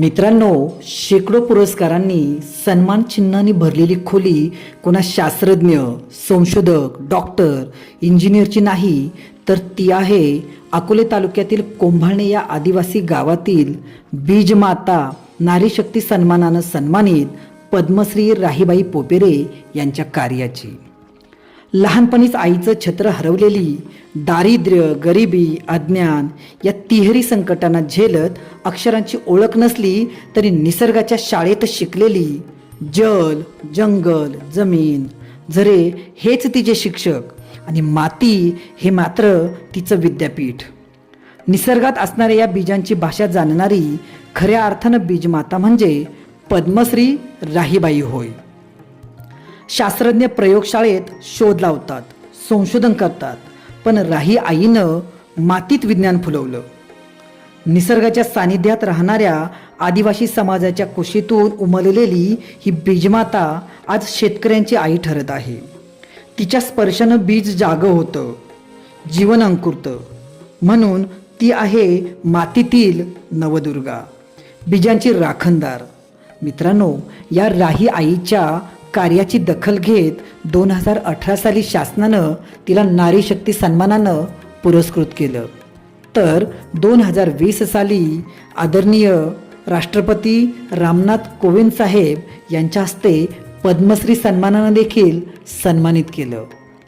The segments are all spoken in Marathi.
मित्रांनो शेकडो पुरस्कारांनी सन्मान चिन्हांनी भरलेली खोली कोणा शास्त्रज्ञ संशोधक डॉक्टर इंजिनियरची नाही तर ती आहे अकोले तालुक्यातील कोंभाळणे या आदिवासी गावातील बीजमाता नारीशक्ती सन्मानानं सन्मानित पद्मश्री राहीबाई पोपेरे यांच्या कार्याची. लहानपणीच आईचं छत्र हरवलेली दारिद्र्य गरिबी अज्ञान या तिहेरी संकटांना झेलत अक्षरांची ओळख नसली तरी निसर्गाच्या शाळेत शिकलेली जल जंगल जमीन झरे हेच तिचे शिक्षक आणि माती हे मात्र तिचं विद्यापीठ. निसर्गात असणाऱ्या या बीजांची भाषा जाणणारी खऱ्या अर्थानं बीजमाता म्हणजे पद्मश्री राहीबाई होय. शास्त्रज्ञ प्रयोगशाळेत शोध लावतात संशोधन करतात. पण राही आईनं मातीत विज्ञान फुलवलं. निसर्गाच्या सानिध्यात राहणाऱ्या आदिवासी समाजाच्या कुशीतून उमललेली ही बीजमाता आज शेतकऱ्यांची आई ठरत आहे. तिच्या स्पर्शानं बीज जागं होतं जीवन अंकुरतं. म्हणून ती आहे मातीतील नवदुर्गा. बीजांची राखणदार. मित्रांनो या राही आईच्या कार्याची दखल घेत दोन हजार अठरा साली शासनानं तिला नारी शक्ती सन्मानानं पुरस्कृत केलं. तर दोन हजार वीस साली आदरणीय राष्ट्रपती रामनाथ कोविंद साहेब यांच्या हस्ते पद्मश्री सन्मानानं देखील सन्मानित केलं.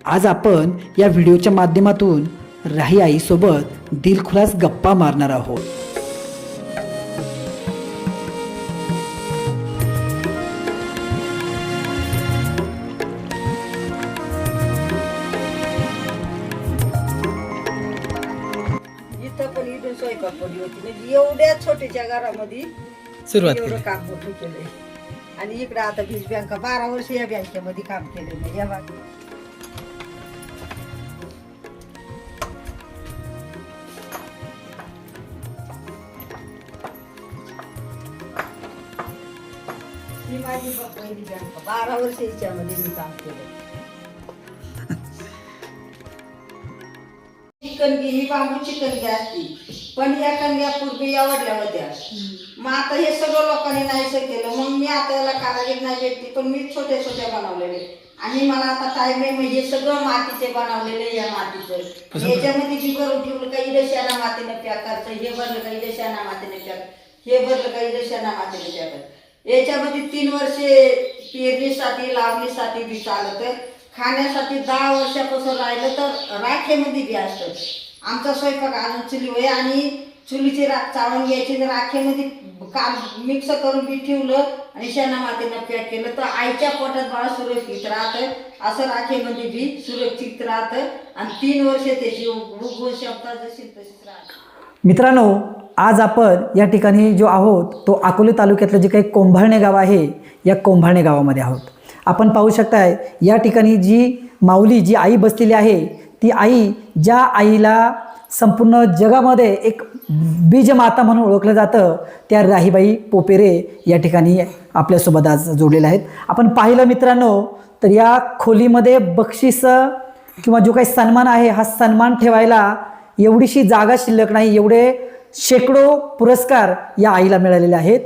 आज आपण या व्हिडिओच्या माध्यमातून राही आईसोबत दिलखुलास गप्पा मारणार आहोत. सुरुवात एवढं केली. काम मोठं केलंय. आणि इकडं आता बीज बँका बारा वर्ष या बँकेमध्ये काम केलं या बाजू ही माझी पहिली बँक बारा वर्ष याच्यामध्ये मी काम केलं चिकनगी ही बांबूची कणगी असती पण या कणग्या पूर्वी आवडल्या होत्या. मग आता हे सगळं लोकांनी नाहीसं केलं. मग मी आता याला कारागीर नाही भेटली पण मी छोटे छोटे बनवलेले. आणि मला आता टाइम आहे म्हणजे सगळं मातीचे बनवलेले या मातीचं. याच्यामध्ये जी भरून ठेवलं काही रशाना मातीने पॅक करायचं हे भरलं काही रशाना मातीने पॅक हे भरलं काही रशाना मातीने करायचं. याच्यामध्ये तीन वर्षे पेरणीसाठी लावणीसाठी बी चालत खाण्यासाठी दहा वर्षापासून राहिलं तर राखेमध्ये बी असतं. आमचा स्वयंपाक अजून चुली होय आणि चुलीची राख चाळून घ्यायची आणि राखेमध्ये काल मिक्स करून बी ठेवलं आणि शेणा मातीनं पॅक केलं. तर आईच्या पोटात बाळा सुरक्षित राहतं असं राखेमध्ये बी सुरक्षित राहतं आणि तीन वर्ष त्याची उगवण शकतात जशी तशीच राहत. मित्रांनो आज आपण या ठिकाणी जो आहोत तो अकोले तालुक्यातलं जे काही कोंभाळणे गाव आहे या कोंभाळणे गावामध्ये आहोत. आपण पाहू शकताय या ठिकाणी जी माऊली जी आई बसलेली आहे ती आई ज्या आईला संपूर्ण जगामध्ये एक बीजमाता म्हणून ओळखलं जातं. त्या राहीबाई पोपेरे या ठिकाणी आपल्यासोबत आज जोडलेल्या आहेत. आपण पाहिलं मित्रांनो तर या खोलीमध्ये बक्षिसं किंवा जो काही सन्मान आहे हा सन्मान ठेवायला एवढीशी जागा शिल्लक नाही एवढे शेकडो पुरस्कार या आईला मिळालेले आहेत.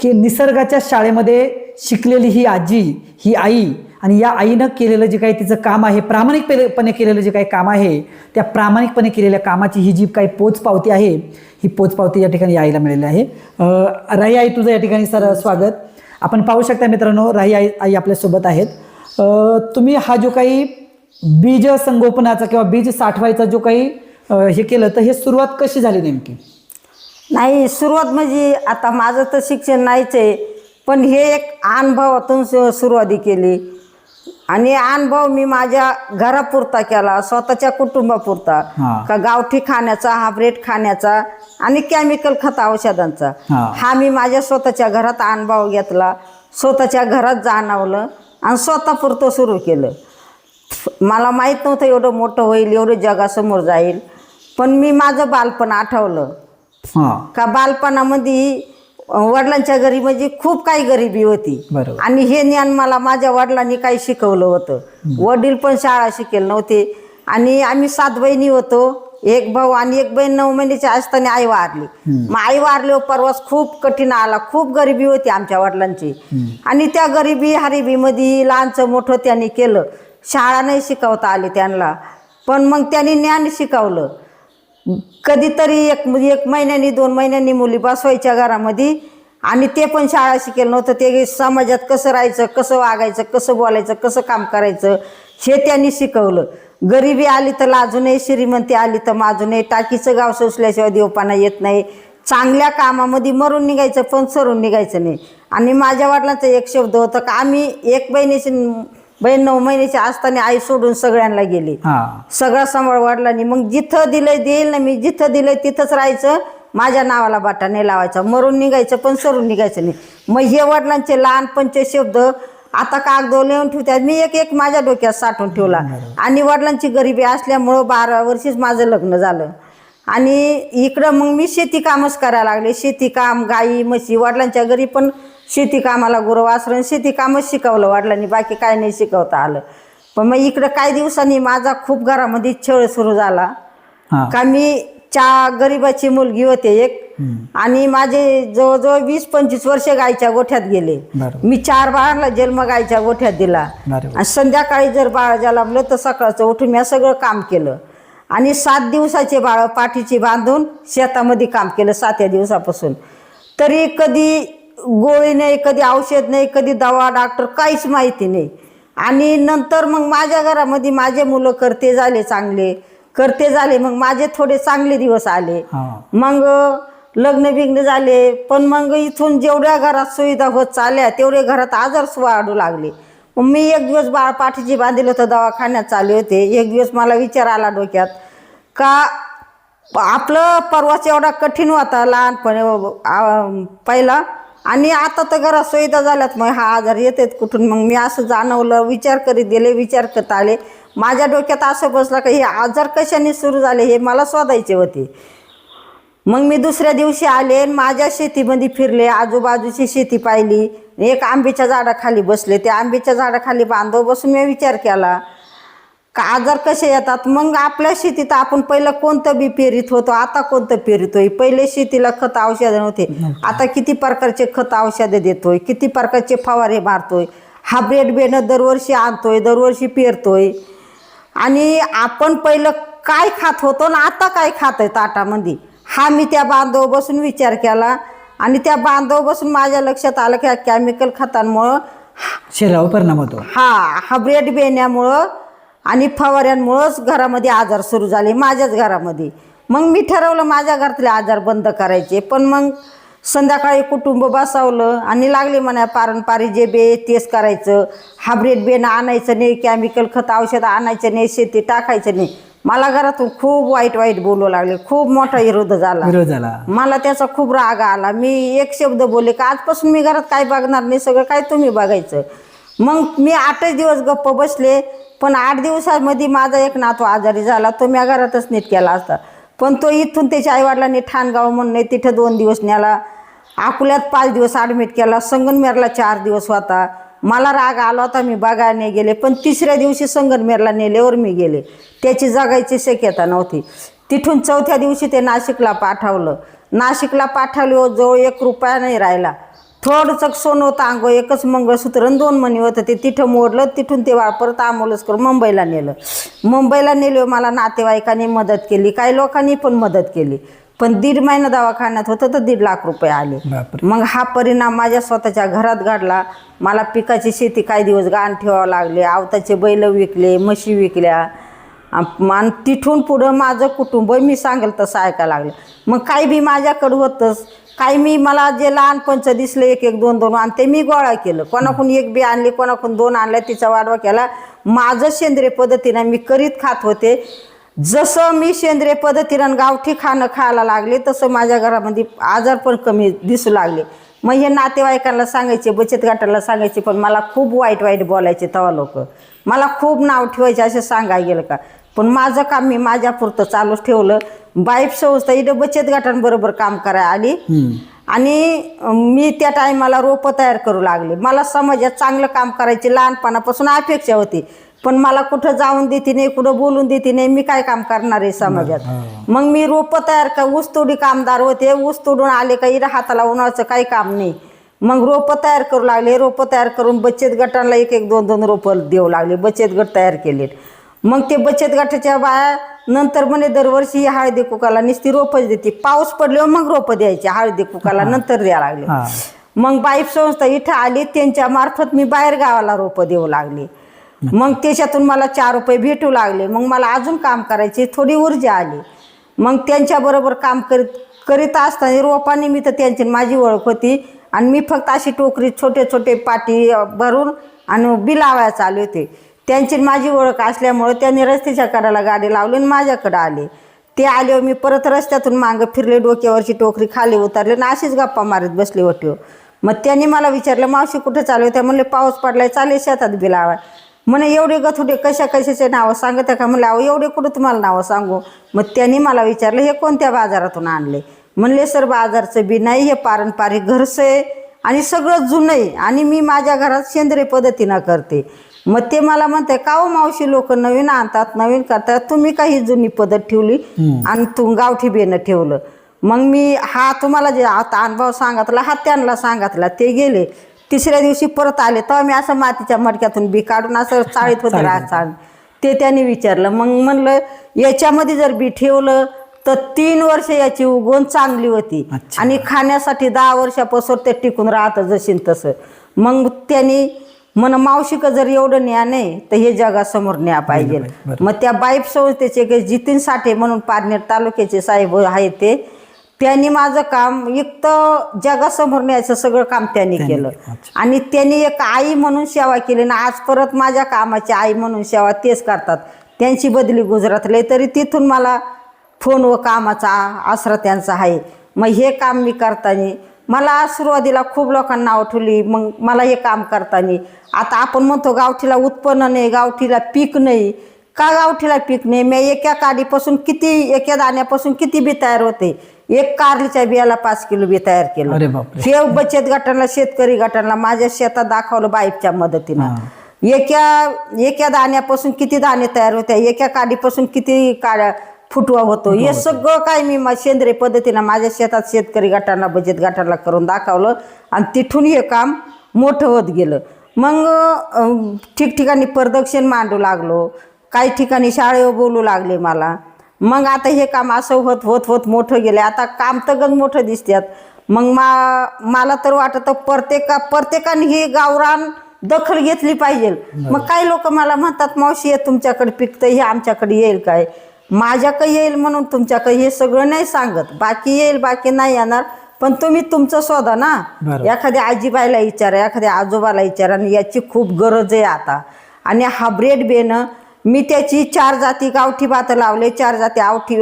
की निसर्गाच्या शाळेमध्ये शिकलेली ही आजी ही आई आणि या आईनं केलेलं जे काही तिचं काम आहे प्रामाणिकपणे केलेलं जे काही काम आहे त्या प्रामाणिकपणे केलेल्या कामाची ही जी काही पोचपावती आहे ही पोचपावती या ठिकाणी आईला मिळाली आहे. राही आई तुझं या ठिकाणी सर स्वागत. आपण पाहू शकता मित्रांनो राही आई आई आपल्यासोबत आहेत. तुम्ही हा जो काही बीज संगोपनाचा किंवा बीज साठवायचा जो काही हे केलं तर हे सुरुवात कशी झाली नेमकी? नाही सुरुवात म्हणजे आता माझं तर शिक्षण नाहीच आहे पण हे एक अनुभवातून सुरुवाती केली. आणि अनुभव मी माझ्या घरापुरता केला स्वतःच्या कुटुंबापुरता. हा. का गावठी खाण्याचा हायब्रेड खाण्याचा आणि केमिकल खत औषधांचा. हा. हा मी माझ्या स्वतःच्या घरात अनुभव घेतला स्वतःच्या घरात जाणवलं आणि स्वतःपुरतं सुरू केलं. मला माहीत नव्हतं एवढं मोठं होईल एवढं जगासमोर जाईल. पण मी माझं बालपण आठवलं. हां. का बालपणामध्ये वडिलांच्या घरी म्हणजे खूप काही गरिबी होती. बरोबर. आणि हे ज्ञान मला माझ्या वडिलांनी काही शिकवलं होतं. वडील पण शाळा शिकेल नव्हते. आणि आम्ही सात बहिणी होतो. एक भाऊ आणि एक बहीण नऊ महिन्याची असताना आई वारली. मग आई वारल्यावर परवास खूप कठीण आला. खूप गरिबी होती आमच्या वडिलांची. आणि त्या गरिबी हरिबीमध्ये लहानचं मोठं त्यांनी केलं. शाळा नाही शिकवता आली त्यांना. पण मग त्यांनी ज्ञान शिकवलं. कधीतरी एक एक महिन्यानी दोन महिन्यांनी मुली बसवायच्या घरामध्ये. आणि ते पण शाळा शिकेल नव्हतं. ते समाजात कसं राहायचं कसं वागायचं कसं बोलायचं कसं काम करायचं हे त्यांनी शिकवलं. गरिबी आली तर लाजूनही श्रीमंती आली तर माजू टाकीचं गाव सोसल्याशिवाय देवपाना येत नाही. चांगल्या कामामध्ये मरून निघायचं पण सरून निघायचं नाही. आणि माझ्या वडिलांचा एक शब्द होता का आम्ही एक बहिणीची बहीण नऊ महिन्याची असताना आई सोडून सगळ्यांना गेली. हा. सगळा सांभाळ वडिलांनी मग जिथं दिलंय देईल ना मी जिथं दिलंय तिथंच राहायचं. माझ्या नावाला बाटा नाही लावायचा. मरून निघायचं पण सरून निघायचं नाही. मग हे वडिलांचे लहानपणचे शब्द आता कागदो लिहून ठेवतात मी एक एक माझ्या डोक्यात साठवून ठेवला. आणि वडिलांची गरिबी असल्यामुळं बारा वर्षीच माझं लग्न झालं. आणि इकडं मग मी शेती कामच करायला लागले. शेती काम गाई म्हशी वडिलांच्या घरी पण शेती कामाला गुरु वासरून शेती कामच शिकवलं वडिलांनी बाकी काय नाही शिकवता आलं. पण मग इकडं काही दिवसांनी माझा खूप घरामध्ये छळ सुरू झाला. का मी चा गरीबाची मुलगी होते एक आणि माझे जवळजवळ वीस पंचवीस वर्ष गायच्या गोठ्यात गेले. मी चार बाळाला जन्म गायच्या गोठ्यात दिला. आणि संध्याकाळी जर बाळ जन्मलं तर सकाळचं उठून मी सगळं काम केलं. आणि सात दिवसाचे बाळ पाठीची बांधून शेतामध्ये काम केलं सातव्या दिवसापासून. तरी कधी गोळी नाही कधी औषध नाही कधी दवा डॉक्टर काहीच माहिती नाही. आणि नंतर मग माझ्या घरामध्ये माझे मुलं करते झाले चांगले. करते झाले मग माझे थोडे चांगले दिवस आले. मग लग्न बिग्न झाले पण मग इथून जेवढ्या घरात सुविधा होत चालल्या तेवढे घरात आजार वाढू लागले. मग मी एक दिवस बाळ पाठीची बांधलं होतं दवाखान्यात चालले होते. एक दिवस मला विचार आला डोक्यात का आपलं परवाच एवढा कठीण होता लहानपणे पहिला. आणि आता तर घरात सुविधा झाल्यात मग हा आजार येतात कुठून? मग मी असं जाणवलं विचार करीत गेले विचार करत आले. माझ्या डोक्यात असं बसलं का हे आजार कशाने सुरू झाले हे मला शोधायचे होते. मग मी दुसऱ्या दिवशी आले आणि माझ्या शेतीमध्ये फिरले आजूबाजूची शेती पाहिली. एक आंब्याच्या झाडाखाली बसले. त्या आंब्याच्या झाडाखाली बांधव बसून मी विचार केला. का आजार कसे येतात? मग आपल्या शेतीत आपण पहिलं कोणतं बी पेरीत होतो? आता कोणतं पेरितोय पहिले शेतीला खत औषधं नव्हते. आता किती प्रकारचे खत औषधं देतोय? किती प्रकारचे फवारे मारतोय? हायब्रिड बेनं दरवर्षी आणतोय दरवर्षी पेरतोय. आणि आपण पहिलं काय खात होतो ना आता काय खात आहे ताटामध्ये? हा मी त्या बांधव बसून विचार केला. आणि त्या बांधव बसून माझ्या लक्षात आलं की केमिकल खतांमुळं शरीरावर परिणाम होतो. हा हायब्रिड बेण्यामुळं आणि फवाऱ्यांमुळंच घरामध्ये आजार सुरू झाले माझ्याच घरामध्ये. मग मी ठरवलं माझ्या घरातले आजार बंद करायचे पण मग संध्याकाळी कुटुंब बसावलं आणि लागले म्हणा पारंपरिक जे बे तेच करायचं. हायब्रिड बेन आणायचं नाही केमिकल खत औषध आणायचं नाही शेती टाकायचं नाही. मला घरातून खूप वाईट वाईट बोलू लागले खूप मोठा विरोध झाला. विरोध झाला. मला त्याचा खूप राग आला. मी एक शब्द बोलले का आजपासून मी घरात काय बघणार नाही सगळं काय तुम्ही बघायचं. मग मी आठच दिवस गप्प बसले पण आठ दिवसामध्ये माझा एक नातू आजारी झाला. तो मी घरातच नीट केला असता. पण तो इथून त्याच्या आईवडिलांनी ठाणगाव म्हणून तिथं दोन दिवस नेला अकोल्यात पाच दिवस ॲडमिट केला. संगनमेरला चार दिवस होता. मला राग आला होता मी बघायला नाही गेले. पण तिसऱ्या दिवशी संगनमेरला नेल्यावर मी गेले. त्याची जगायची शक्यता नव्हती. तिथून चौथ्या दिवशी ते नाशिकला पाठवलं. नाशिकला पाठवलं जवळ एक रुपया नाही राहिला. थोडंसं सोनं होतं अंग एकच मंगळसूत्र आणि दोन मणी होतं. ते तिथं मोडलं तिथून ते परत आंबोलच करून मुंबईला नेलं. मुंबईला नेलं मला नातेवाईकांनी मदत केली काही लोकांनी पण मदत केली. पण दीड महिना दवाखान्यात होतं तर दीड लाख रुपये आले. मग हा परिणाम माझ्या स्वतःच्या घरात घडला. मला पिकाची शेती काही दिवस गाण ठेवावं लागले आवताचे बैल विकले म्हशी विकल्या. आणि तिथून पुढं माझं कुटुंब मी सांगेल तसं ऐकायला लागलं. मग काही बी माझ्याकडं होतंच. काही मी मला जे लहानपणचं दिसलं एक एक दोन दोन आणि ते मी गोळा केलं. कोणाकडून एक बी आणली कोणाकडून दोन आणल्या तिचा वाढवा केला. माझं सेंद्रिय पद्धतीनं मी करीत खात होते. जसं मी सेंद्रिय पद्धतीनं आणि गावठी खाणं खायला लागले तसं माझ्या घरामध्ये आजार पण कमी दिसू लागले. मग हे नातेवाईकांना सांगायचे बचत गटाला सांगायचे पण मला खूप वाईट वाईट बोलायचे तेव्हा लोक. मला खूप नाव ठेवायचे असे सांगायला गेलं का? पण माझं काम मी माझ्यापुरतं चालूच ठेवलं. बाईप संस्था इथं बचत गटांबरोबर काम करायला आली. आणि मी त्या टायमाला रोपं तयार करू लागले. मला समाजात चांगलं काम करायची लहानपणापासून अपेक्षा होती. पण मला कुठं जाऊन देते नाही कुठं बोलून देते नाही मी काय काम करणार आहे समाजात? मग मी रोपं तयार का ऊसतोडी कामदार होते. ऊस तोडून आले का इथं हाताला उन्हाचं काही काम नाही. मग रोपं तयार करू लागले. रोपं तयार करून बचत गटांना एक एक दोन दोन रोपं देऊ लागले. बचत गट तयार केले मग ते बचत गटाच्या बाया नंतर म्हणे दरवर्षी हळदी कुकाला नुसती रोपच देते. पाऊस पडल्यावर मग रोपं द्यायची हळदी कुकाला नंतर द्यायला लागले. मग बाईफ संस्था इथं आली त्यांच्या मार्फत मी बाहेर गावाला रोपं देऊ लागले. मग त्याच्यातून मला चार रुपये भेटू लागले. मग मला अजून काम करायची थोडी ऊर्जा आली. मग त्यांच्याबरोबर काम करीत करीत असताना रोपानिमित्त त्यांची आणि माझी ओळख होती. आणि मी फक्त अशी टोकरी छोटे छोटे पाटी अ, भरून आणि बिलावायला चालू होते. त्यांची माझी ओळख असल्यामुळं त्यांनी रस्त्याच्या कडाला गाडी लावली आणि माझ्याकडे आले. ते आल्यावर मी परत रस्त्यातून मागं फिरले डोक्यावरची टोकरी खाली उतरले आणि अशीच गप्पा मारत बसले होते. मग त्यांनी मला विचारलं मावशी कुठे चालू आहे? त्या म्हणले पाऊस पडलाय चालेल शेतात बिलावा म्हणे एवढे गथुडे कशा कशाचे नावं सांगत का? म्हणले अहो एवढे कुठं तुम्हाला नावं सांगू? मग त्यांनी मला विचारलं हे कोणत्या बाजारातून आणले? म्हणले सर बाजारचं बी नाही हे पारंपरिक घरचं आहे आणि सगळं जुनं आहे आणि मी माझ्या घरात सेंद्रिय पद्धतीनं करते. मग ते मला म्हणते का हो मावशी लोक नवीन आणतात नवीन करतात. तुम्ही काही जुनी पद्धत ठेवली आणि तू गावठी बेनं ठेवलं. मग मी हा तुम्हाला जे आता अनुभव सांगितला हा त्यांना सांगितला. ते गेले. तिसऱ्या दिवशी परत आले. तेव्हा मी असं मातीच्या मडक्यातून बी काढून असं चाळीत होते राहत ते त्यांनी विचारलं. मग म्हणलं याच्यामध्ये जर बी ठेवलं तर तीन वर्ष याची उगवण चांगली होती. आणि खाण्यासाठी दहा वर्षापासून ते टिकून राहतं जशीन तसं. मग त्यांनी म्हण मावशिक जर एवढं न्या नाही तर हे जगासमोर न्या पाहिजे. मग त्या बाईप संस्थेचे काही जितीन साठे म्हणून पारनेर तालुक्याचे साहेब आहेत ते त्यांनी माझं काम एक तर जगासमोर न्यायचं सगळं काम त्यांनी केलं. आणि त्यांनी एक आई म्हणून सेवा केली ना आज परत माझ्या कामाची आई म्हणून सेवा तेच करतात. त्यांची बदली गुजरातला आहे, तरी तिथून मला फोन व कामाचा आसरा त्यांचा आहे. मग हे काम मी करताना मला सुरुवातीला खूप लोकांना आठवली मग मला हे काम करताना. आता आपण म्हणतो गावठीला उत्पन्न नाही गावठीला पीक नाही. का गावठीला पीक नाही? मी एका काडीपासून किती एका दाण्यापासून किती बी तयार होते? एक कारलीच्या बियाला पाच किलो बी तयार केलं. हे बचत गटाला शेतकरी गटाला माझ्या शेतात दाखवलं बाईकच्या मदतीनं. एका एका दाण्यापासून किती दाणे तयार होते एका काडीपासून किती काड्या फुटवा होतो. हे सगळं काय मी मा- सेंद्रिय पद्धतीनं माझ्या शेतात शेतकरी गटांना बचत गटाला करून दाखवलं. आणि तिथून हे काम मोठं होत गेलं. मग ठिकठिकाणी प्रदक्षिण मांडू लागलो. काही ठिकाणी शाळेवर बोलू लागले मला. मग आता हे काम असं होत होत होत मोठं गेलं आता काम तर गण मोठं दिसतात मग मा मला तर वाटतं प्रत्येका प्रत्येकाने ही गावरान दखल घेतली पाहिजे. मग काही लोक मला म्हणतात मावशी हे तुमच्याकडे पिकतं हे आमच्याकडे येईल काय? माझ्याकडे येईल म्हणून तुमच्याकडे हे सगळं नाही सांगत. बाकी येईल बाकी नाही येणार. पण तुम्ही तुमचं शोधा ना. बरोबर. एखाद्या आजीबाईला विचारा एखाद्या आजोबाला विचारा आणि याची खूप गरज आहे आता. आणि हा ब्रेड बेनं मी त्याची चार जाती गावठी भातं लावले चार जाती आवठी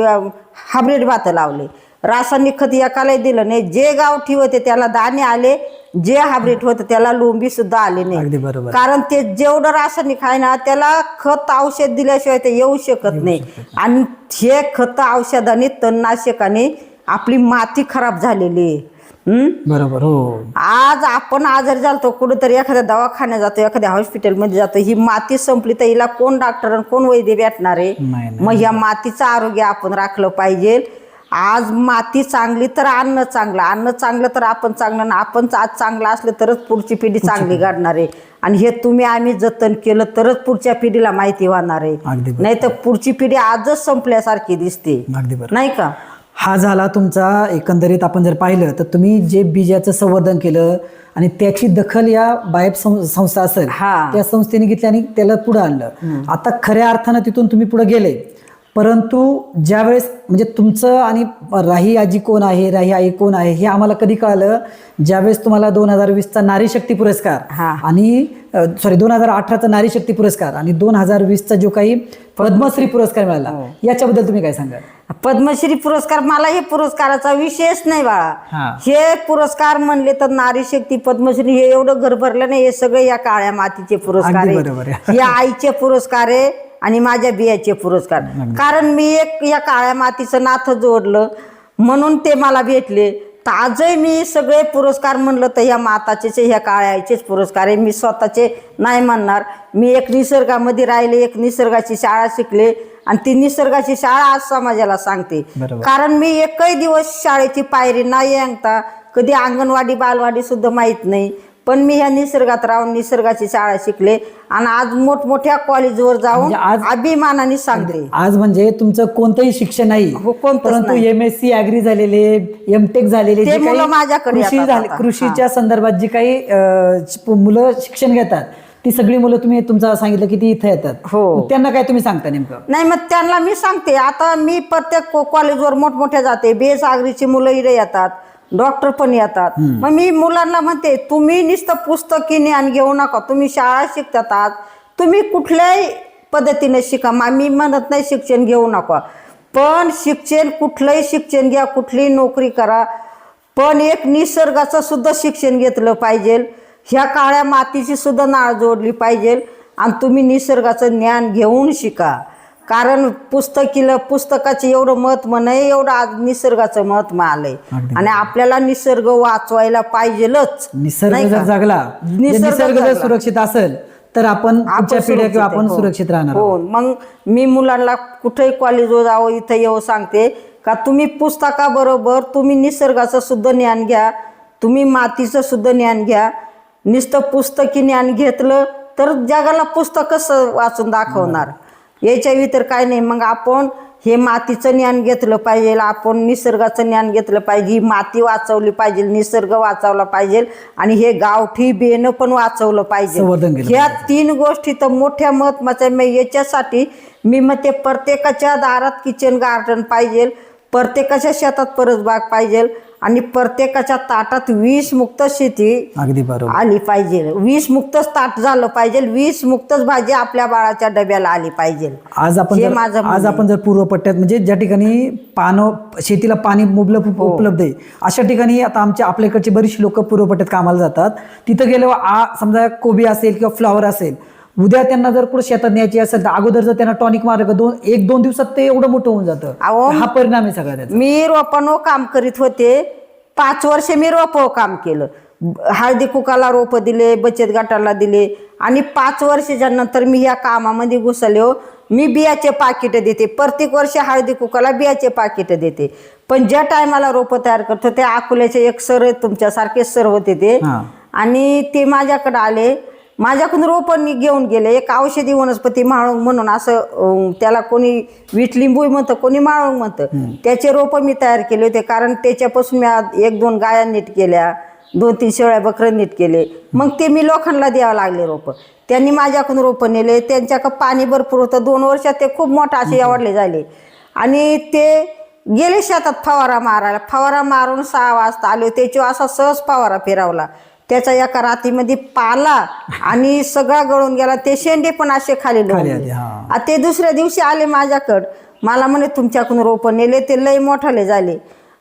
हाब्रेड भातं लावले. रासायनिक खत एकालाही दिलं नाही. जे गावठी होते त्याला दाणे आले जे हाब्रेड होते त्याला लोंबी सुद्धा आले अगदी नाही बरोबर. कारण ते जेवढं रासायनिक आहे ना त्याला खत औषध दिल्याशिवाय ते येऊ शकत नाही. आणि हे खत औषधाने तणनाशकाने आपली माती खराब झालेली आहे. हम्म? बरोबर हो. आज आपण आजारी झालतो कुठेतरी एखाद्या दवाखान्यात जातो एखाद्या हॉस्पिटलमध्ये जातो ही माती संपली तर हिला कोण डॉक्टर आणि कोण वैद्य भेटणार आहे? नाही, नाही. मग या मातीचं आरोग्य आपण राखलं पाहिजे. आज माती चांगली तर अन्न चांगलं अन्न चांगलं तर आपण चांगलं ना आपण आज चांगलं असलं तरच पुढची पिढी चांगली घडणार आहे. आणि हे तुम्ही आम्ही जतन केलं तरच पुढच्या पिढीला माहिती होणार आहे. नाही तर पुढची पिढी आजच संपल्यासारखी दिसते. नाही का? हा झाला तुमचा एकंदरीत आपण जर पाहिलं तर तुम्ही जे बीजाचं संवर्धन केलं आणि त्याची दखल या सं- संस्था असेल. त्या संस्थेने घेतली आणि त्याला पुढे आणलं. आता खऱ्या अर्थानं तिथून तुम्ही पुढे गेले. परंतु ज्यावेळेस म्हणजे तुमचं आणि राही आजी कोण आहे राही आई कोण आहे हे आम्हाला कधी कळालं ज्यावेळेस तुम्हाला दोन हजार वीसचा नारी शक्ती पुरस्कार हा. आणि सॉरी दोन हजार अठराचा नारी शक्ती पुरस्कार आणि दोन हजार वीसचा जो काही पद्मश्री पुरस्कार मिळाला याच्याबद्दल तुम्ही काय सांगाल पद्मश्री पुरस्कार मला हे पुरस्काराचा विषयच नाही हा. बाळा हे पुरस्कार म्हणले तर नारी शक्ती पद्मश्री हे एवढं घर भरलं नाही हे सगळे या काळ्या मातीचे पुरस्कार. हे आईचे पुरस्कार आहे आणि माझ्या बियाचे पुरस्कार. कारण मी एक या काळ्या मातीचं नाथ जोडलं म्हणून ते मला भेटले. तर आजही मी सगळे पुरस्कार म्हणलं तर ह्या माताचेच ह्या काळ्याचेच पुरस्कार आहे. मी स्वतःचे नाही म्हणणार. मी एक निसर्गामध्ये राहिले एक निसर्गाची शाळा शिकले आणि ती निसर्गाची शाळा आज समाजाला सांगते. कारण मी एकही दिवस शाळेची पायरी नाही अंगता कधी अंगणवाडी बालवाडी सुद्धा माहीत नाही. पण मी ह्या निसर्गात राहून निसर्गाची शाळा शिकले आणि आज मोठमोठ्या कॉलेजवर जाऊन म्हणजे आज- अभिमानाने सांगते. आज म्हणजे तुमचं कोणतंही शिक्षण नाही हो, कोणतंच परंतु नाही. एम एस सी अॅग्री झालेले एम टेक झालेले ते जे मुलं काही माझ्याकडे कृषी येतात झाले आता. कृषीच्या संदर्भात जी काही अं, श- मुलं शिक्षण घेतात ती सगळी मुलं तुम्ही तुमचं सांगितलं की ती इथे येतात. हो. मग त्यांना काय तुम्ही सांगता नेमकं? नाही मग त्यांना मी सांगते. आता मी प्रत्येक को- कॉलेजवर मोठमोठ्या जाते. बेस आगरीची मुलं इथे येतात. डॉक्टर पण येतात. मग मी मुलांना म्हणते तुम्ही नुसतं पुस्तकी ज्ञान घेऊ नका. तुम्ही शाळा शिकतात आज. तुम्ही कुठल्याही पद्धतीने शिका. मा मी म्हणत नाही शिक्षण घेऊ नका. पण शिक्षण कुठलंही शिक्षण घ्या कुठलीही नोकरी करा. पण एक निसर्गाचं सुद्धा शिक्षण घेतलं पाहिजे. ह्या काळ्या मातीची सुद्धा नाळ जोडली पाहिजे. आणि तुम्ही निसर्गाचं ज्ञान घेऊन शिका. कारण पुस्तकीला पुस्तकाचे एवढं महत्त्व नाही एवढं आज निसर्गाचं महत्त्व आलंय अगदी. आणि आपल्याला निसर्ग वाचवायला पाहिजेलच निसर्ग नाही जर का? जगला म्हणजे निसर्ग निसर्ग जर जगला. सुरक्षित असेल तर आपण पुढच्या पिढ्या किंवा आपण सुरक्षित आहे. सुरक्षित राहणार हो. मग मी मुलांना कुठेही कॉलेजवर जावं इथं येऊ सांगते का तुम्ही पुस्तकाबरोबर तुम्ही निसर्गाचं सुद्धा ज्ञान घ्या तुम्ही मातीचं सुद्धा ज्ञान घ्या नुसतं पुस्तकी ज्ञान घेतलं तर जगाला पुस्तकच वाचून दाखवणार याच्या तर काय नाही. मग आपण हे मातीचं ज्ञान घेतलं पाहिजे आपण निसर्गाचं ज्ञान घेतलं पाहिजे. ही माती वाचवली पाहिजे निसर्ग वाचवला पाहिजे. आणि हे गावठी बेनं पण वाचवलं पाहिजे. ह्या तीन गोष्टी तर मोठ्या महत्त्वाच्या मग याच्यासाठी मी मग ते प्रत्येकाच्या दारात किचन गार्डन पाहिजे. प्रत्येकाच्या शेतात परसबाग पाहिजे. आणि प्रत्येकाच्या ताटात वीस मुक्त शेती अगदी बरोबर. आली पाहिजे. वीस मुक्तच ताट झालं पाहिजे. वीस मुक्तच भाजी आपल्या बाळाच्या डब्याला आली पाहिजे. आज आपण हे जर- माझं म्हणणं आज आपण जर पूर्व पट्ट्यात म्हणजे ज्या ठिकाणी पानं शेतीला पाणी मुबलक हो. उपलब्ध आहे अशा ठिकाणी आता आमच्या आपल्याकडची बरीचशी लोक पूर्व पट्ट्यात कामाला जातात. तिथं गेल्यावर आ समजा कोबी असेल किंवा फ्लावर असेल उद्या त्यांना जर कुठं शेतात न्यायची असेल तर अगोदर जर त्यांना टॉनिक मारलं दोन एक दोन दिवसात ते एवढं मोठं होऊन जातं. अहो, हा परिणाम आहे सगळ्या त्याचा. मी रोपानो काम करीत होते. पाच वर्ष मी रोपं काम केलं. हळदी कुकाला रोपं दिले बचत गटाला दिले. आणि पाच वर्षाच्या नंतर मी या कामामध्ये घुसले हो. मी बियाचे पाकिटं देते. प्रत्येक वर्षी हळदी कुकाला बियाचे पाकिटं देते. पण ज्या टायमाला रोपं तयार करतो ते अकोल्याचे एक सर आहेत, तुमच्यासारखे सर होते ते हा. आणि ते माझ्याकडे आले. माझ्याकडून रोपं नि- घेऊन गेले. एक औषधी वनस्पती माळुंग म्हणून असं त्याला कोणी विटलिंबू म्हणतं कोणी माळुंग म्हणतं. त्याचे रोपं मी तयार केले होते कारण त्याच्यापासून मी एक दोन गाया नीट केल्या दोन तीन शेळ्या बकरं नीट केले. मग ते मी लोकांना द्यावं लागले रोपं. त्यांनी माझ्याकडून रोपं नेले. त्यांच्याकडं पाणी भरपूर होतं. दोन वर्षात ते खूप मोठं असे आवडले झाले. आणि ते गेले शेतात फवारा मारायला. फवारा मारून सहा वाजता आले त्याच्यावर असा सहज फवारा फिरवला. त्याचा एका रातीमध्ये पाला आणि सगळा गळून गेला. ते शेंडे पण असे खाली खाली लोळले. आले, हा. आ ते दुसऱ्या दिवशी आले माझ्याकडं. मला म्हणे तुमच्याकडून रोपं नेले ते लय मोठाले झाले.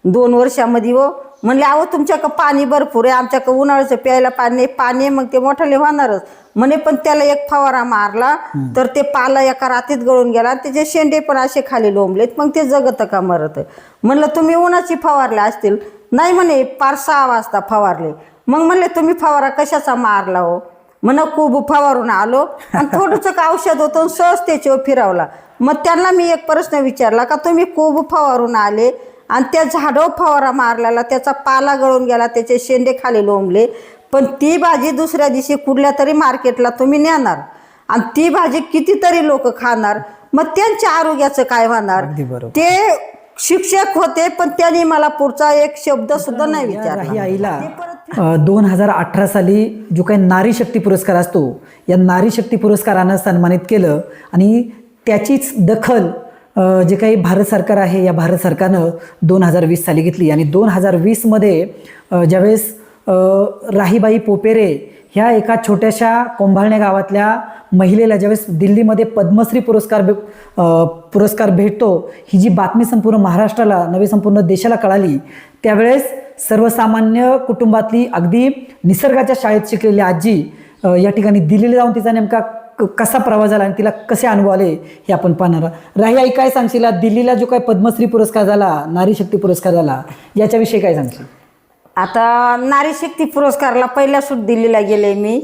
दोन वर्षामध्ये हो. म्हणले अहो तुमच्याकडं पाणी भरपूर आहे. आमच्याकडं उन्हाळ्याचं प्यायला पाणी नाही. पाणी आहे, मग ते मोठाले होणारच. म्हणे पण त्याला एक फवारा मारला तर ते पाला एका रातीत गळून गेला त्याचे शेंडे पण असे खाली लोंबलेत. मग ते जगत का मरत? म्हणलं तुम्ही उन्हाची फवारले असतील. नाही म्हणे पाच सहा वाजता फवारले. मग म्हणले तुम्ही फवारा कशाचा मारला हो? म्हण खूप फवारून आलो. आणि थोडंसं का औषध होतं सहज त्याच्यावर फिरवला मग त्यांना मी एक प्रश्न विचारला का तुम्ही खूप फवारून आले? आणि त्या झाडावर फवारा मारलेला त्याचा पाला गळून गेला त्याचे शेंडे खाली लोंबले. पण ती भाजी दुसऱ्या दिवशी कुठल्या तरी मार्केटला तुम्ही नेणार. आणि ती भाजी कितीतरी लोक खाणार. मग त्यांच्या आरोग्याचं काय होणार. ते शिक्षक होते पण त्यांनी मला पुढचा एक शब्द सुद्धा नाही विचारला. आईला. दोन हजार अठरा साली जो काही नारी शक्ती पुरस्कार असतो या नारी शक्ती पुरस्कारानं सन्मानित केलं आणि त्याचीच दखल जे काही भारत सरकार आहे या भारत सरकारनं दोन हजार वीस साली घेतली. आणि दोन हजार वीसमध्ये ज्यावेळेस राहीबाई पोपेरे ह्या एका छोट्याशा कोंभाळणे गावातल्या महिलेला ज्यावेळेस दिल्लीमध्ये पद्मश्री पुरस्कार भे- पुरस्कार भेटतो ही जी बातमी संपूर्ण महाराष्ट्राला नव्हे संपूर्ण देशाला कळाली त्यावेळेस सर्वसामान्य कुटुंबातली अगदी निसर्गाच्या शाळेत शिकलेली आजी या ठिकाणी दिल्लीला जाऊन तिचा नेमका क- कसा प्रवास झाला आणि तिला कसे अनुभव आले हे आपण पाहणार राही आई काय सांगशील? दिल्लीला जो काय पद्मश्री पुरस्कार झाला नारी शक्ती पुरस्कार झाला याच्याविषयी काय सांगशील? आता नारी शक्ती पुरस्कारला पहिल्या सूट दिलेला गेले मी.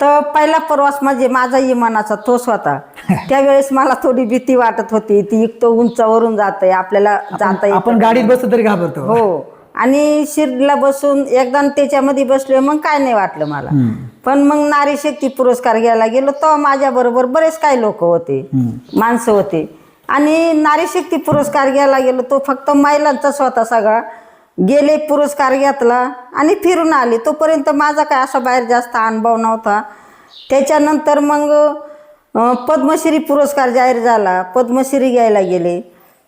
तर पहिला प्रवास म्हणजे माझा इमानाचा तोच होता. त्यावेळेस मला थोडी भीती वाटत होती. ती एक तर उंचावरून जात आहे आपल्याला जाता येत आपण गाडीत बसतो तरी घाबरतो. हो. आणि शिर्डीला बसून एकदा त्याच्यामध्ये बसले मग काय नाही वाटलं मला. पण मग नारी शक्ती पुरस्कार घ्यायला गेलो तेव्हा माझ्या बरोबर बरेच काही लोक होते. माणसं होते. आणि नारी शक्ती पुरस्कार घ्यायला गेलो तो फक्त महिलांचाच होता सगळा. गेले पुरस्कार घेतला आणि फिरून आले. तोपर्यंत माझा काय असा बाहेर जास्त अनुभव नव्हता. त्याच्यानंतर मग पद्मश्री पुरस्कार जाहीर झाला. पद्मश्री घ्यायला गेले.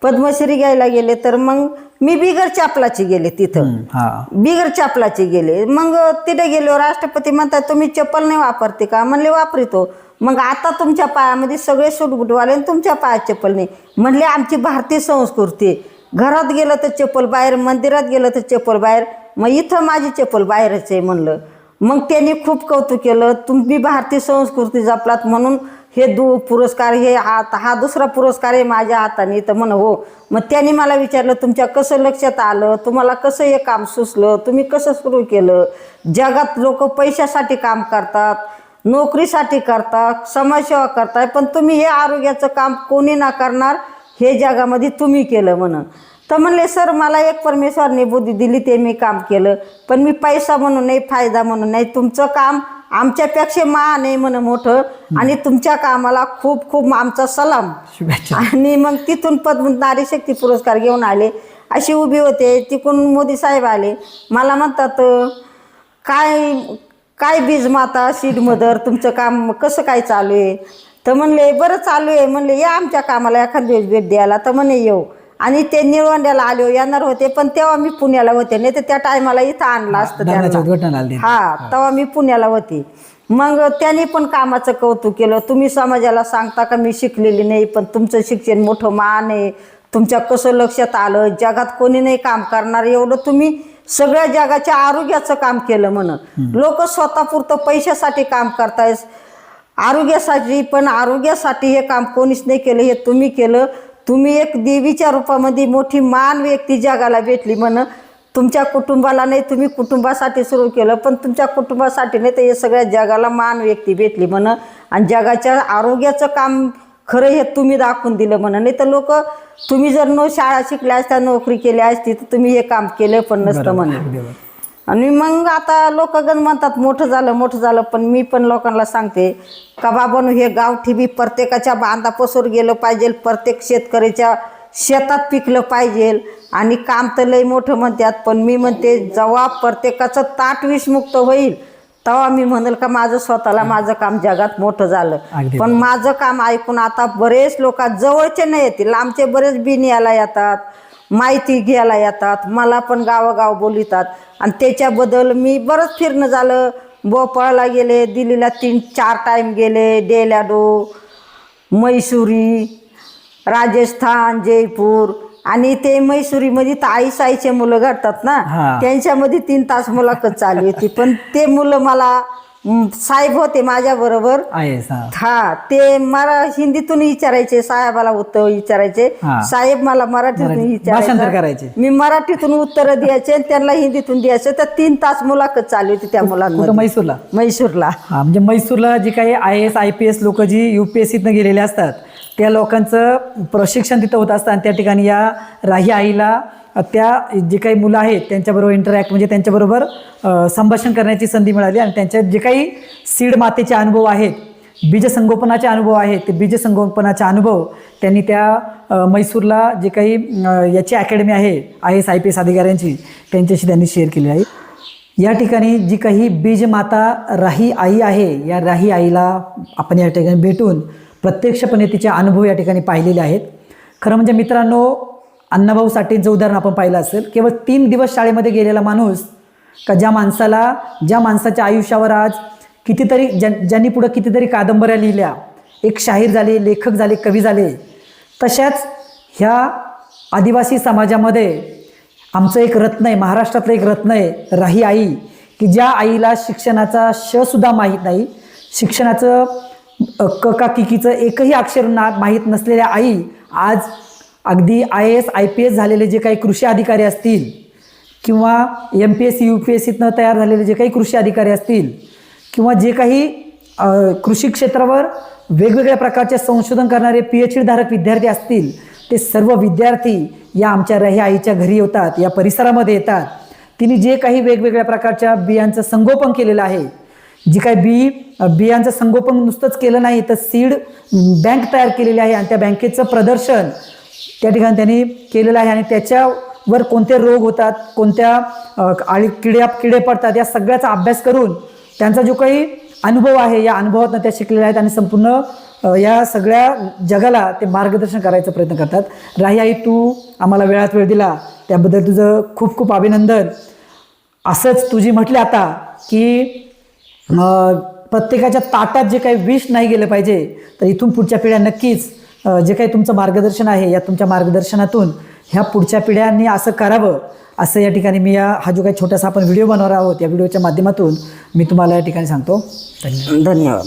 पद्मश्री घ्यायला गेले तर मग मी बिगर चापलाची गेले तिथं. हा. बिगर चपलाचे गेले. मग तिथे गेलो. राष्ट्रपती म्हणतात तुम्ही चप्पल नाही वापरते का? म्हणले वापरतो. मग आता तुमच्या पायामध्ये सगळे सुटबुटवाले आणि तुमच्या पायात चप्पल नाही. म्हणले आमची भारतीय संस्कृती. घरात गेलं तर चप्पल बाहेर मंदिरात गेलं तर चप्पल बाहेर. मग इथं माझी चप्पल बाहेरच आहे म्हणलं. मग त्यांनी खूप कौतुक केलं तुम्ही भारतीय संस्कृती जपलात म्हणून हे दु पुरस्कार हे हा हा दुसरा पुरस्कार आहे माझ्या हाताने तर म्हण हो. मग त्यांनी मला विचारलं तुमच्या कसं लक्षात आलं? तुम्हाला कसं हे काम सुचलं? तुम्ही कसं सुरू केलं? जगात लोक पैशासाठी काम करतात नोकरीसाठी करतात समाजसेवा करताय पण तुम्ही हे आरोग्याचं काम कोणी ना करणार हे जगामध्ये तुम्ही केलं म्हणून. तर म्हणले सर मला एक परमेश्वरने बुद्धी दिली ते मी काम केलं. पण मी पैसा म्हणून नाही फायदा म्हणून नाही. तुमचं काम आमच्यापेक्षा मान आहे म्हणून मोठं. आणि तुमच्या कामाला खूप खूप आमचा सलाम. आणि मग तिथून पद्म नारी शक्ती पुरस्कार घेऊन आले. अशी उभी होते. तिकडून मोदी साहेब आले. मला म्हणतात काय काय बीज माता सीड मदर तुमचं काम कसं काय चालू आहे? तर म्हणले बरं चालू आहे. म्हणले या आमच्या कामाला एखाद दिवस भेट द्यायला. तर म्हणे येऊ. आणि ते निळवंड्याला आले येणार होते पण तेव्हा मी पुण्याला होते नाही तर त्या टायमाला इथं आणलं असतं त्यांना. हा तेव्हा मी पुण्याला होती. मग त्यांनी पण कामाचं कौतुक केलं. तुम्ही समाजाला सांगता का मी शिकलेली नाही पण तुमचं शिक्षण मोठं मान आहे. तुमच्या कसं लक्षात आलं? जगात कोणी नाही काम करणार. एवढं तुम्ही सगळ्या जगाच्या आरोग्याचं काम केलं म्हण लोक स्वतःपुरतं पैशासाठी काम करताय आरोग्यासाठी पण आरोग्यासाठी हे काम कोणीच नाही केलं हे तुम्ही केलं. तुम्ही एक देवीच्या रूपामध्ये मोठी मान व्यक्ती जगाला भेटली म्हण. तुमच्या कुटुंबाला नाही तुम्ही कुटुंबासाठी सुरू केलं पण तुमच्या कुटुंबासाठी नाही तर हे सगळ्या जगाला मान व्यक्ती भेटली म्हण. आणि जगाच्या आरोग्याचं काम खरं हे तुम्ही दाखवून दिलं म्हणा. नाही तर लोक तुम्ही जर नो शाळा शिकल्या असत्या नोकरी केली असती तर तुम्ही हे काम केलं पण नसतं म्हणा. आणि मग आता लोक गण म्हणतात मोठं झालं मोठं झालं पण मी पण लोकांना सांगते का बाबांनो हे गावठी बी प्रत्येकाच्या बांधापासून गेलं पाहिजे प्रत्येक शेतकऱ्याच्या शेतात पिकलं पाहिजे. आणि काम तर लय मोठं म्हणतात पण मी म्हणते जेव्हा प्रत्येकाचं ताट विषमुक्त होईल तेव्हा मी म्हणेल का माझं स्वतःला माझं काम जगात मोठं झालं. पण माझं काम ऐकून आता बरेच लोक जवळचे नाही येतील आमचे बरेच बिन यायला येतात. माहिती घ्यायला येतात मला पण गावोगाव बोलितात. आणि त्याच्याबद्दल मी बरंच फिरणं झालं. भोपाळला गेले दिल्लीला तीन चार टाईम गेले डेलाडो मैसुरी राजस्थान जयपूर. आणि ते मैसुरीमध्ये तर आई साईचे मुलं घडतात ना. त्यांच्यामध्ये तीन तास मुलाखत चालू होती. पण ते मुलं मला साहेब होते माझ्या बरोबर. आहे हा. हा ते मला हिंदीतून विचारायचे साहेबाला उत्तर विचारायचे. हा. साहेब मला मराठीतून मराठी- भाषांतर विचारायचे करायचे. मी मराठीतून उत्तर द्यायचे आणि त्यांना हिंदीतून द्यायचे. तर तीन तास मुलाखत चालू होती त्या कुठं मैसूरला? म्हैसूरला हा म्हणजे मैसूरला जी काही I S I P S लोक जी यू पी एस सीतनं गेलेले असतात त्या लोकांचं प्रशिक्षण तिथं होत असतं आणि त्या ठिकाणी या राही आईला त्या जे काही मुलं आहेत त्यांच्याबरोबर इंटरॅक्ट म्हणजे त्यांच्याबरोबर संभाषण करण्याची संधी मिळाली आणि त्यांच्या जे काही सीड मातेचे अनुभव आहेत बीजसंगोपनाचे अनुभव आहेत ते बीजसंगोपनाचे अनुभव त्यांनी त्या मैसूरला जे काही याची अकॅडमी आहे I S I P S अधिकाऱ्यांची त्यांच्याशी त्यांनी शेअर केली आहे. या ठिकाणी जी काही बीजमाता राही आई आहे या राही आईला आपण या ठिकाणी भेटून प्रत्यक्षपणे तिचे अनुभव या ठिकाणी पाहिलेले आहेत. खरं म्हणजे मित्रांनो अण्णाभाऊ साठेंचं उदाहरण आपण पाहिलं असेल केवळ तीन दिवस शाळेमध्ये गेलेला माणूस का ज्या माणसाला ज्या माणसाच्या आयुष्यावर आज कितीतरी ज्या ज्यांनी पुढं कितीतरी कादंबऱ्या लिहिल्या एक शाहीर झाले लेखक झाले कवी झाले तशाच ह्या आदिवासी समाजामध्ये आमचं एक रत्न आहे महाराष्ट्रातलं एक रत्न आहे राही आई की ज्या आईला शिक्षणाचा श सुद्धा माहीत नाही शिक्षणाचं क का किकीचं एकही अक्षर ना माहीत नसलेल्या आई आज अगदी I S I P S झालेले जे काही कृषी अधिकारी असतील किंवा M P S C U P S सीतनं तयार झालेले जे काही कृषी अधिकारी असतील किंवा जे काही कृषी क्षेत्रावर वेगवेगळ्या प्रकारचे संशोधन करणारे पी एच धारक विद्यार्थी असतील ते सर्व विद्यार्थी या आमच्या रही आईच्या घरी येतात या परिसरामध्ये येतात. तिने जे काही वेगवेगळ्या प्रकारच्या बियांचं संगोपन केलेलं आहे जी काय बी बियांचं संगोपन नुसतंच केलं नाही तर सीड बँक तयार केलेली आहे आणि त्या बँकेचं प्रदर्शन त्या ठिकाणी त्यांनी केलेलं आहे आणि त्याच्यावर कोणते रोग होतात कोणत्या आळी किड्या किडे पडतात या सगळ्याचा अभ्यास करून त्यांचा जो काही अनुभव आहे या अनुभवातनं त्या शिकलेल्या आहेत आणि संपूर्ण या सगळ्या जगाला ते मार्गदर्शन करायचा प्रयत्न करतात. राही आई तू आम्हाला वेळात वेळ दिला. त्याबद्दल तुझं खूप खूप अभिनंदन. असंच तुझी म्हटलं आता की प्रत्येकाच्या ताटात जे काही विष नाही गेलं पाहिजे तर इथून पुढच्या पिढ्या नक्कीच जे काही तुमचं मार्गदर्शन आहे या तुमच्या मार्गदर्शनातून ह्या पुढच्या पिढ्यांनी असं करावं. असं या ठिकाणी मी या हा जो काही छोटासा आपण व्हिडिओ बनवणार आहोत या व्हिडिओच्या माध्यमातून मी तुम्हाला या ठिकाणी सांगतो. धन्यवाद. धन्यवाद.